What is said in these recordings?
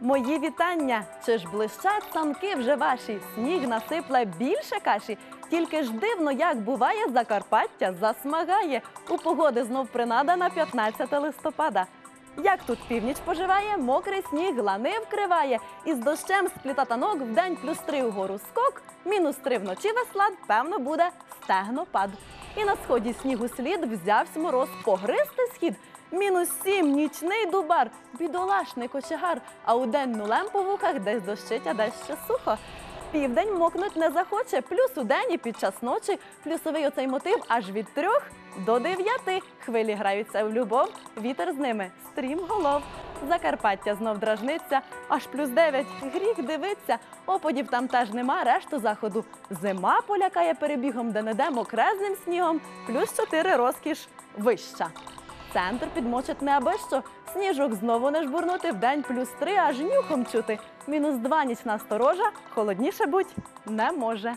Мої вітання! Чи ж блищать санки вже ваші? Сніг насипле більше каші. Тільки ж дивно, як буває, Закарпаття засмагає. У погоди знов принада на 15 листопада. Як тут північ поживає, мокрий сніг лани вкриває. Із дощем спліта танок в день плюс три угору скок, мінус три вночі веслад, певно, буде стегнопад. І на сході снігу слід взявсь мороз погризти схід. Мінус сім нічний дубар, бідолашний кочегар, а у денну лем по вухах десь дощить, а десь ще сухо. Південь мокнуть не захоче, плюс у день і під час ночі. Плюсовий оцей мотив аж від трьох до дев'яти. Хвилі граються в любов, вітер з ними стрім голов. Закарпаття знов дражниться, аж плюс дев'ять. Гріх дивиться. Опадів там теж нема, решту заходу. Зима полякає перебігом, де не де мокрезним снігом, плюс чотири розкіш вища. Центр підмочить не аби що. Сніжок знову не жбурнути, вдень плюс три, аж нюхом чути. Мінус два нічна сторожа, холодніше будь не може.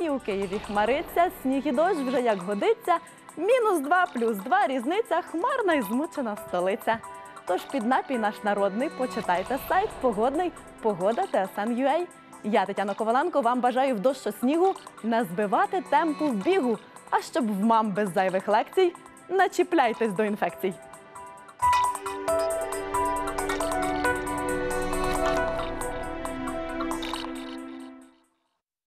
І у Києві хмариться, сніг і дощ вже як годиться. Мінус два плюс два різниця, хмарна і змучена столиця. Тож під напій наш народний почитайте сайт погодний погода TSN.ua. Я Тетяна Коваленко вам бажаю в дощу снігу не збивати темпу в бігу. А щоб в мам без зайвих лекцій, начіпляйтесь до інфекцій.